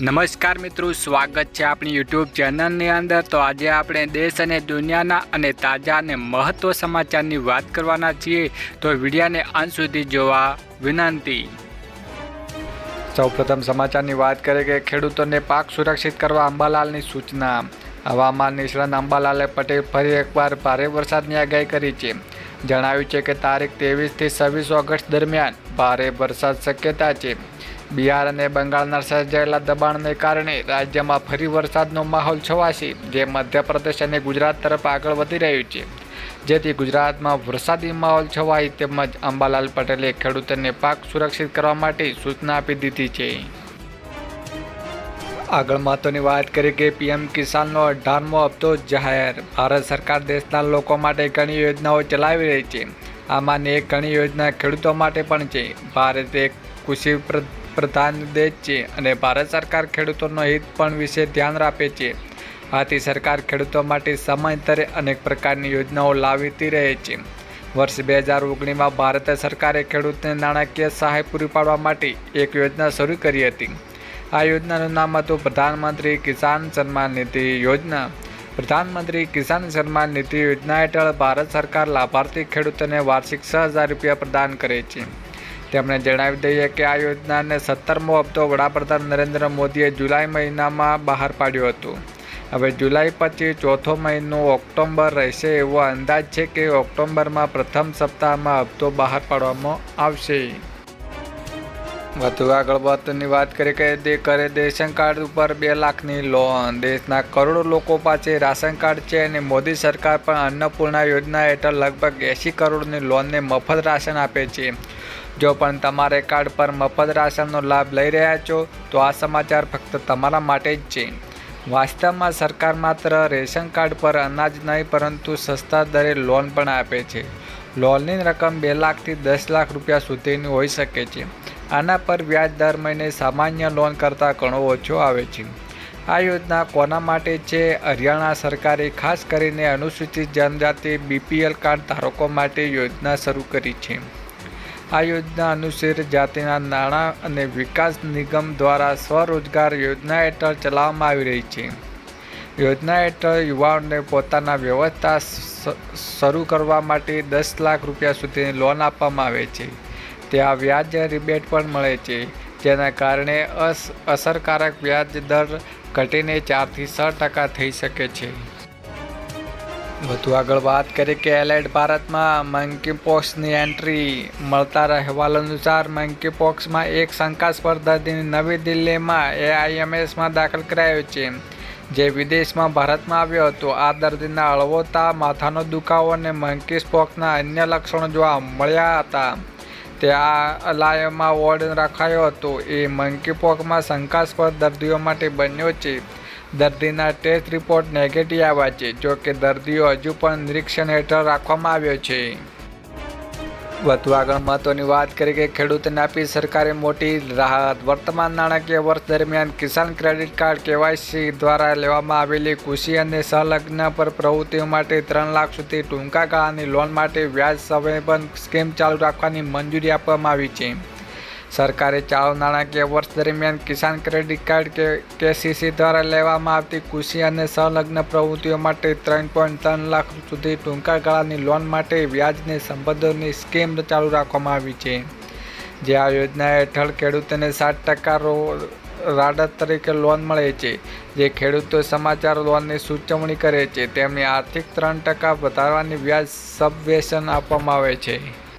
નમસ્કાર મિત્રો, સ્વાગત છે આપણી યુટ્યુબ ચેનલની અંદર. તો આજે આપણે દેશ અને દુનિયાના અને તાજા અને મહત્વ સમાચારની વાત કરવાના છીએ. તો વિડીયાને અંત સુધી જોવા વિનંતી. સૌપ્રથમ સમાચારની વાત કરીએ કે ખેડૂતોને પાક સુરક્ષિત કરવા અંબાલાલની સૂચના. હવામાન નિષ્ણાત અંબાલાલે પટેલ ફરી એકવાર ભારે વરસાદની આગાહી કરી છે. જણાવ્યું છે કે તારીખ ત્રેવીસથી છવ્વીસ ઓગસ્ટ દરમિયાન ભારે વરસાદ શક્યતા છે. બિહાર અને બંગાળના સર્જાયેલા દબાણને કારણે રાજ્યમાં ફરી વરસાદનો માહોલ છવાશે, જે મધ્યપ્રદેશ અને ગુજરાત તરફ આગળ વધી રહ્યું છે. જેથી ગુજરાતમાં વરસાદી માહોલ છવાય તેમજ અંબાલાલ પટેલે ખેડૂતોને પાક સુરક્ષિત કરવા માટે સૂચના આપી દીધી છે. આગળ મહત્વની વાત કરીએ કે પીએમ કિસાનનો અઢારમો હપ્તો જાહેર. ભારત સરકાર દેશના લોકો માટે ઘણી યોજનાઓ ચલાવી રહી છે. આમાંની એક ઘણી યોજના ખેડૂતો માટે પણ છે. ભારત એક કૃષિ પ્રધાન દેશ છે અને ભારત સરકાર ખેડૂતોનો હિત પણ વિશે ધ્યાન રાખે છે. આથી સરકાર ખેડૂતો માટે સમયાંતરે અનેક પ્રકારની યોજનાઓ લાવતી રહે છે. વર્ષ બે હજાર ઓગણીસમાં ભારત સરકારે ખેડૂતને નાણાકીય સહાય પૂરી પાડવા માટે એક યોજના શરૂ કરી હતી. આ યોજનાનું નામ હતું પ્રધાનમંત્રી કિસાન સન્માન નિધિ યોજના. પ્રધાનમંત્રી કિસાન સન્માન નિધિ યોજના હેઠળ ભારત સરકાર લાભાર્થી ખેડૂતોને વાર્ષિક છ હજાર રૂપિયા પ્રદાન કરે છે. તેમણે જણાવી દઈએ કે આ યોજનાને સત્તરમો હપ્તો વડાપ્રધાન નરેન્દ્ર મોદીએ જુલાઈ મહિનામાં બહાર પાડ્યો હતો. હવે જુલાઈ પછી ચોથો મહિનો ઓક્ટોબર રહેશે એવો અંદાજ છે કે ઓક્ટોબરમાં પ્રથમ સપ્તાહમાં હપ્તો બહાર પાડવામાં આવશે. વધુ આગળ વાતની વાત કરી કે દે કરે રેશન કાર્ડ ઉપર બે લાખની લોન. દેશના કરોડો લોકો પાસે રાશન કાર્ડ છે અને મોદી સરકાર પણ અન્નપૂર્ણા યોજના હેઠળ લગભગ એંસી કરોડની લોનને મફત રાશન આપે છે. જો પણ તમારે કાર્ડ પર મફત રાશનનો લાભ લઈ રહ્યા છો, તો આ સમાચાર ફક્ત તમારા માટે જ છે. વાસ્તવમાં સરકાર માત્ર રેશન કાર્ડ પર અનાજ નહીં, પરંતુ સસ્તા દરે લોન પણ આપે છે. લોનની રકમ બે લાખથી દસ લાખ રૂપિયા સુધીની હોઈ શકે છે. આના પર વ્યાજ દર મહિને સામાન્ય લોન કરતાં ઘણો ઓછો આવે છે. આ યોજના કોના માટે છે? હરિયાણા સરકારે ખાસ કરીને અનુસૂચિત જનજાતિ બીપીએલ કાર્ડ ધારકો માટે યોજના શરૂ કરી છે. આ યોજના અનુસાર જાતિના નાણાં અને વિકાસ નિગમ દ્વારા સ્વરોજગાર યોજના હેઠળ ચલાવવામાં આવી રહી છે. યોજના હેઠળ યુવાઓને પોતાના વ્યવસ્થા શરૂ કરવા માટે દસ લાખ રૂપિયા સુધીની લોન આપવામાં આવે છે. ત્યાં વ્યાજ રિબેટ પણ મળે છે, જેના કારણે અસ, અસરકારક વ્યાજ દર ઘટીને ચારથી છ ટકા થઈ શકે છે. વધુ આગળ વાત કરીએ કે એલાઇડ ભારતમાં મંકી પોક્સની એન્ટ્રી મળતા અહેવાલ અનુસાર મંકી પોક્સમાં એક શંકાસ્પદ દર્દીને નવી દિલ્હીમાં એઆઈએમએસમાં દાખલ કરાયો છે. જે વિદેશમાં ભારતમાં આવ્યો હતો, આ દર્દીના અળવોતા માથાનો દુખાવો અને મંકી પોક્સના અન્ય લક્ષણો જોવા મળ્યા હતા. તે આ અલાયમાં વોર્ડ રખાયો હતો. એ મંકી પોકમાં શંકાસ્પદ દર્દીઓ માટે બન્યો છે. દર્દીના ટેસ્ટ રિપોર્ટ નેગેટિવ આવ્યા છે, જો કે દર્દીઓ હજુ પણ નિરીક્ષણ હેઠળ રાખવામાં આવ્યો છે. વધુ આગળ મહત્વની વાત કરી કે ખેડૂતોને આપી સરકારે મોટી રાહત. વર્તમાન નાણાકીય વર્ષ દરમિયાન કિસાન ક્રેડિટ કાર્ડ કેવાયસી દ્વારા લેવામાં આવેલી કૃષિ અને સંલગ્ન પર પ્રવૃત્તિઓ માટે ત્રણ લાખ સુધી ટૂંકા ગાળાની લોન માટે વ્યાજ સંવેદન સ્કીમ ચાલુ રાખવાની મંજૂરી આપવામાં આવી છે. સરકારે ચાલુ નાણાકીય વર્ષ દરમિયાન કિસાન ક્રેડિટ કાર્ડ કે કેસીસી દ્વારા લેવામાં આવતી કૃષિ અને સંલગ્ન પ્રવૃત્તિઓ માટે ત્રણ પોઈન્ટ ત્રણ લાખ સુધી ટૂંકા ગાળાની લોન માટે વ્યાજને સંબંધોની સ્કીમ ચાલુ રાખવામાં આવી છે. જે આ યોજના હેઠળ ખેડૂતોને સાત ટકા રો- રાડત તરીકે લોન મળે છે. જે ખેડૂતો સમાચાર લોનની સૂચવણી કરે છે, તેમને આર્થિક ત્રણ ટકા વધારવાની વ્યાજ સબવેશન આપવામાં આવે છે.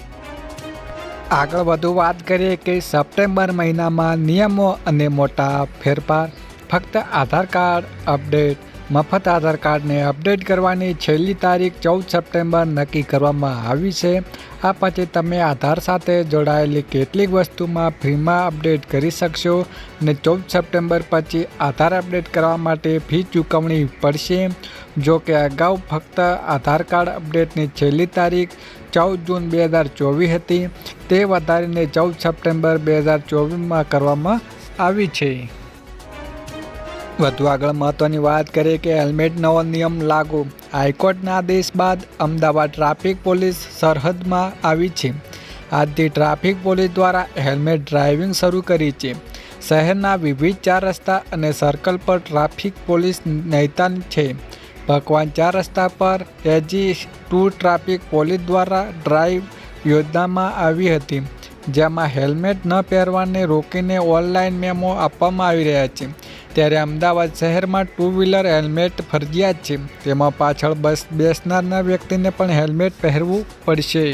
આગળ વધુ વાત કરીએ કે સપ્ટેમ્બર મહિનામાં નિયમો અને મોટા ફેરફાર. ફક્ત આધાર કાર્ડ અપડેટ, મફત આધાર કાર્ડને અપડેટ કરવાની છેલ્લી તારીખ ચૌદ સપ્ટેમ્બર નક્કી કરવામાં આવી છે. આ પછી તમે આધાર સાથે જોડાયેલી કેટલીક વસ્તુમાં ફ્રીમાં અપડેટ કરી શકશો અને ચૌદ સપ્ટેમ્બર પછી આધાર અપડેટ કરવા માટે ફી ચૂકવણી પડશે. જો કે અગાઉ ફક્ત આધાર કાર્ડ અપડેટની છેલ્લી તારીખ ચૌદ જૂન બે હજાર ચોવીસ હતી. તે વધારીને ચૌદ સપ્ટેમ્બર બે હજાર ચોવીસમાં કરવામાં આવી છે. વધુ આગળ મહત્વની વાત કરીએ કે હેલ્મેટ નવો નિયમ લાગુ. હાઈકોર્ટના આદેશ બાદ અમદાવાદ ટ્રાફિક પોલીસ સરહદમાં આવી છે. આજથી ટ્રાફિક પોલીસ દ્વારા હેલ્મેટ ડ્રાઇવિંગ શરૂ કરી છે. શહેરના વિવિધ ચાર રસ્તા અને સર્કલ પર ટ્રાફિક પોલીસ નૈતાન છે. ભગવાન ચાર રસ્તા પર એજી ટુ ટ્રાફિક પોલીસ દ્વારા ડ્રાઈવ યોજવામાં આવી હતી, જેમાં હેલ્મેટ ન પહેરવાને રોકીને ઓનલાઈન મેમો આપવામાં આવી રહ્યા છે. ત્યારે અમદાવાદ શહેરમાં ટુ વ્હીલર હેલ્મેટ ફરજિયાત છે, તેમાં પાછળ બસ બેસનારના વ્યક્તિને પણ હેલ્મેટ પહેરવું પડશે.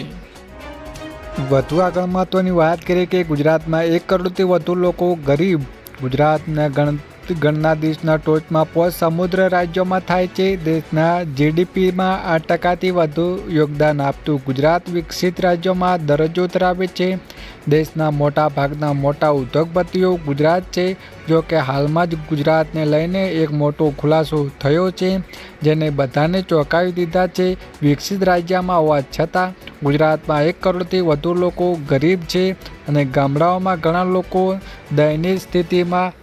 વધુ આગળ મહત્ત્વની વાત કરીએ કે ગુજરાતમાં એક કરોડથી વધુ લોકો ગરીબ, ગુજરાતના ગણ ગણના દેશના ટોચમાં પોચ સમુદ્ર રાજ્યોમાં થાય છે. દેશના જીડીપીમાં આઠ ટકાથી વધુ યોગદાન આપતું ગુજરાત વિકસિત રાજ્યોમાં દરજ્જો ધરાવે છે. દેશના મોટા ભાગના મોટા ઉદ્યોગપતિઓ ગુજરાત છે, જો કે હાલમાં જ ગુજરાતને લઈને એક મોટો ખુલાસો થયો છે, જેને બધાને ચોંકાવી દીધા છે. વિકસિત રાજ્યમાં હોવા છતાં ગુજરાતમાં એક કરોડથી વધુ લોકો ગરીબ છે અને ગામડાઓમાં ઘણા લોકો દયનીય સ્થિતિમાં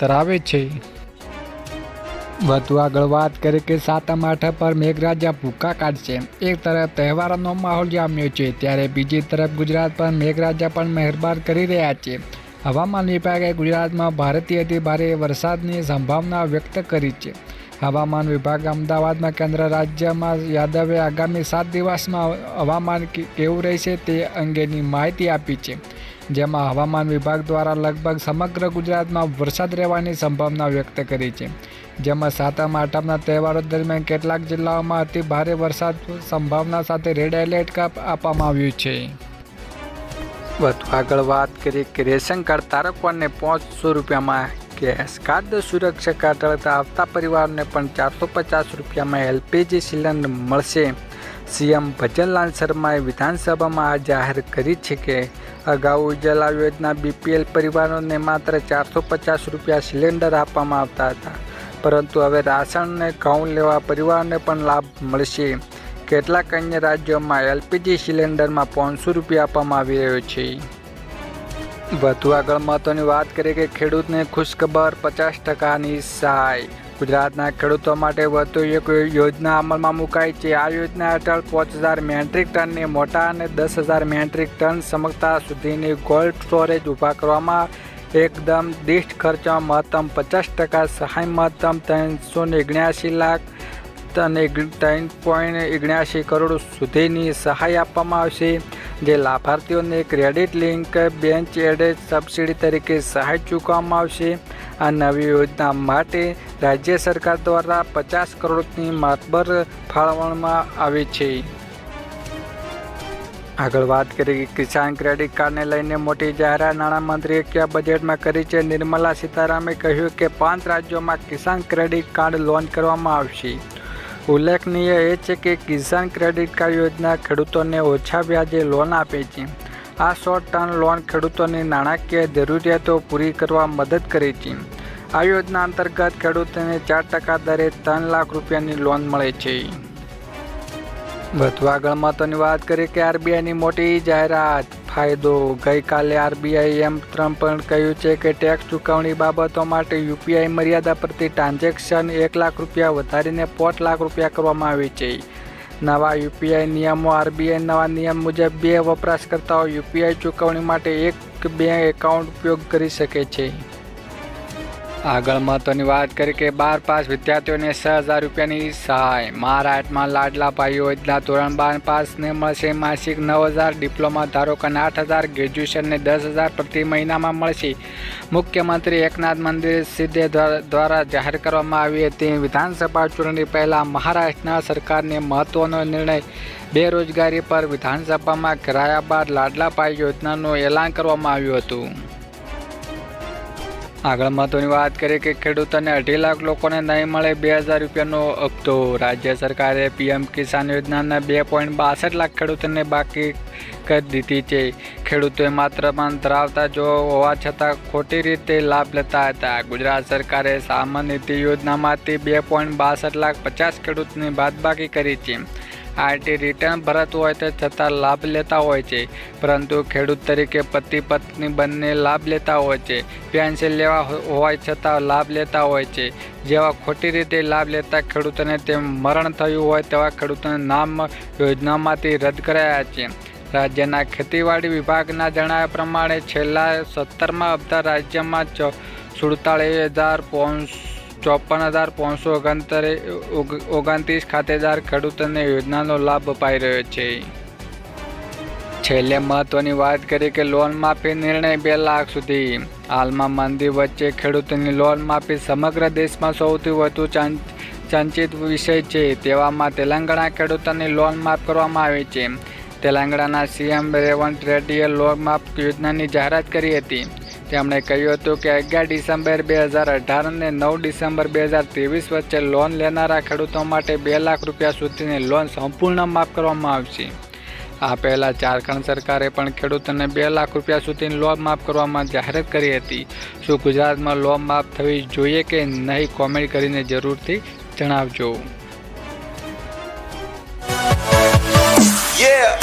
ધરાવે છે. વધુ આગળ વાત કરીએ કે સાતમ આઠમ પર મેઘરાજા ભૂકા કાઢશે. એક તરફ તહેવારોનો માહોલ જામ્યો છે, ત્યારે બીજી તરફ ગુજરાત પર મેઘરાજા પણ મહેરબાન કરી રહ્યા છે. હવામાન વિભાગે ગુજરાતમાં ભારેથી અતિ ભારે વરસાદની સંભાવના વ્યક્ત કરી છે. હવામાન વિભાગ અમદાવાદમાં કેન્દ્ર રાજ્યમાં યાદવે આગામી સાત દિવસમાં હવામાન કેવું રહેશે તે અંગેની માહિતી આપી છે. જેમાં હવામાન વિભાગ દ્વારા લગભગ સમગ્ર ગુજરાતમાં વરસાદ રહેવાની સંભાવના વ્યક્ત કરી છે. જેમાં સાતમ, આઠમના તહેવારો દરમિયાન કેટલાક જિલ્લાઓમાં અતિ ભારે વરસાદ સંભાવના સાથે રેડ એલર્ટ આપવામાં આવ્યું છે. આગળ વાત કરીએ કે રેશન કાર્ડ ધારકોને પાંચસો રૂપિયામાં ગેસ કાર્ડ સુરક્ષા ધરાવતા આવતા પરિવારને પણ ચારસો પચાસ રૂપિયામાં એલપીજી સિલિન્ડર મળશે. સીએમ ભજનલાલ શર્માએ વિધાનસભામાં આ જાહેર કરી છે કે અગાઉ ઉજ્જવલા યોજના બીપીએલ પરિવારોને માત્ર ચારસો પચાસ રૂપિયા સિલિન્ડર આપવામાં આવતા હતા. પરંતુ હવે રાશન અને ઘઉં લેવા પરિવારને પણ લાભ મળશે. કેટલાક અન્ય રાજ્યોમાં એલપીજી સિલિન્ડરમાં પાંચસો રૂપિયા આપવામાં આવી રહ્યો છે. વધુ આગળ મહત્વની વાત કરીએ કે ખેડૂતને ખુશખબર પચાસ ટકાની સહાય. ગુજરાતના ખેડૂતો માટે વધુ એક યોજના અમલમાં મુકાઈ છે. આ યોજના હેઠળ પાંચ હજાર મેટ્રિક ટનની મોટા અને દસ હજાર મેટ્રિક ટન ક્ષમતા સુધીની કોલ્ડ સ્ટોરેજ ઊભા કરવામાં એકદમ દિષ્ટ ખર્ચમાં મહત્તમ પચાસ ટકા સહાય, મહત્તમ ત્રણસો ઓગણ્યાસી લાખ અને ત્રણ પોઈન્ટ ઓગણ્યાસી કરોડ સુધીની સહાય આપવામાં આવશે. જે લાભાર્થીઓને credit link bench added subsidy તરીકે સહાય ચૂકવવામાં આવશે. આ નવી યોજના માટે રાજ્ય સરકાર દ્વારા પચાસ કરોડની માતબર ફાળવવામાં આવી છે. આગળ વાત કરીએ કિસાન ક્રેડિટ કાર્ડને લઈને મોટી જાહેરાત. નાણામંત્રીએ કયા બજેટમાં કરી છે? નિર્મલા સીતારામે કહ્યું કે પાંચ રાજ્યોમાં કિસાન ક્રેડિટ કાર્ડ લોન્ચ કરવામાં આવશે. ઉલ્લેખનીય એ છે કે કિસાન ક્રેડિટ કાર્ડ યોજના ખેડૂતોને ઓછા વ્યાજે લોન આપે છે. આ શોર્ટ ટર્મ લોન ખેડૂતોની નાણાકીય જરૂરિયાતો પૂરી કરવા મદદ કરે છે. આ યોજના અંતર્ગત ખેડૂતોને ચાર ટકા દરે ત્રણ લાખ રૂપિયાની લોન મળે છે. વધુ આગળ મહત્વની વાત કરીએ કે આરબીઆઈની મોટી જાહેરાત. ફાયદો. ગઈકાલે આરબીઆઈ એમ ત્રણ પણ કહ્યું છે કે ટેક્સ ચૂકવણી બાબતો માટે યુપીઆઈ મર્યાદા પ્રતિ ટ્રાન્ઝેક્શન એક લાખ રૂપિયા વધારીને પોચ લાખ રૂપિયા કરવામાં આવી છે. નવા યુપીઆઈ નિયમો આરબીઆઈ નવા નિયમ મુજબ બે વપરાશકર્તાઓ યુપીઆઈ ચૂકવણી માટે એક બે એકાઉન્ટ ઉપયોગ કરી શકે છે. આગળ મહત્વની વાત કરી કે બાર પાસ વિદ્યાર્થીઓને છ હજાર રૂપિયાની સહાય. મહારાષ્ટ્રમાં લાડલા ભાઈ યોજના ધોરણ બાર પાસને મળશે. માસિક નવ હજાર ડિપ્લોમા ધારકોને આઠ હજાર, ગ્રેજ્યુએશનને દસ હજાર પ્રતિ મહિનામાં મળશે. મુખ્યમંત્રી એકનાથ મંદિર સિદ્ધે દ્વારા જાહેર કરવામાં આવી હતી. વિધાનસભા ચૂંટણી પહેલાં મહારાષ્ટ્રના સરકારને મહત્વનો નિર્ણય બેરોજગારી પર વિધાનસભામાં કરાયા બાદ લાડલા ભાઈ યોજનાનું એલાન કરવામાં આવ્યું હતું. આગળ મહત્વની વાત કરીએ કે ખેડૂતોને અઢી લાખ લોકોને નહીં મળે બે હજાર રૂપિયાનો હપ્તો. રાજ્ય સરકારે પીએમ કિસાન યોજનાના બે પોઈન્ટ બાસઠ લાખ ખેડૂતોને બાકી કરી દીધી છે. ખેડૂતોએ માત્ર પણ ધરાવતા જો હોવા છતાં ખોટી રીતે લાભ લેતા હતા. ગુજરાત સરકારે સામાન્ય નીતિ યોજનામાંથી બે પોઈન્ટ બાસઠ લાખ પચાસ ખેડૂતની બાદબાકી કરી છે. આરટી રિટર્ન ભરતું હોય તે છતાં લાભ લેતા હોય છે. પરંતુ ખેડૂત તરીકે પતિ પત્ની બંને લાભ લેતા હોય છે. પેન્શન લેવા હોય છતાં લાભ લેતા હોય છે. જેવા ખોટી રીતે લાભ લેતા ખેડૂતોને તેમ મરણ થયું હોય તેવા ખેડૂતોને નામ યોજનામાંથી રદ કરાયા છે. રાજ્યના ખેતીવાડી વિભાગના જણાવ્યા પ્રમાણે છેલ્લા સત્તરમાં હપ્તા રાજ્યમાં સુડતાળીસ હજાર ચોપન હજાર પાંચસો ઓગણતરે ઓગણત્રીસ ખાતેદાર ખેડૂતોને યોજનાનો લાભ અપાઈ રહ્યો છે. છેલ્લે મહત્વની વાત કરી કે લોન માફી નિર્ણય બે લાખ સુધી. હાલમાં મંદી વચ્ચે ખેડૂતોની લોન માફી સમગ્ર દેશમાં સૌથી વધુ ચં- ચર્ચિત વિષય છે. તેવામાં તેલંગાણા ખેડૂતોની લોન માફ કરવામાં આવી છે. તેલંગાણાના સીએમ રેવંત રેડ્ડીએ લોન માફ યોજનાની જાહેરાત કરી હતી. તેમણે કહ્યું હતું કે અગિયાર ડિસેમ્બર બે હજાર અઢાર અને નવ ડિસેમ્બર બે હજાર ત્રેવીસ વચ્ચે લોન લેનારા ખેડૂતો માટે બે લાખ રૂપિયા સુધીની લોન સંપૂર્ણ માફ કરવામાં આવશે. આ પહેલાં ઝારખંડ સરકારે પણ ખેડૂતોને બે લાખ રૂપિયા સુધીની લોન માફ કરવામાં જાહેરાત કરી હતી. શું ગુજરાતમાં લોન માફ થવી જોઈએ કે નહીં કોમેન્ટ કરીને જરૂરથી જણાવજો. Yeah.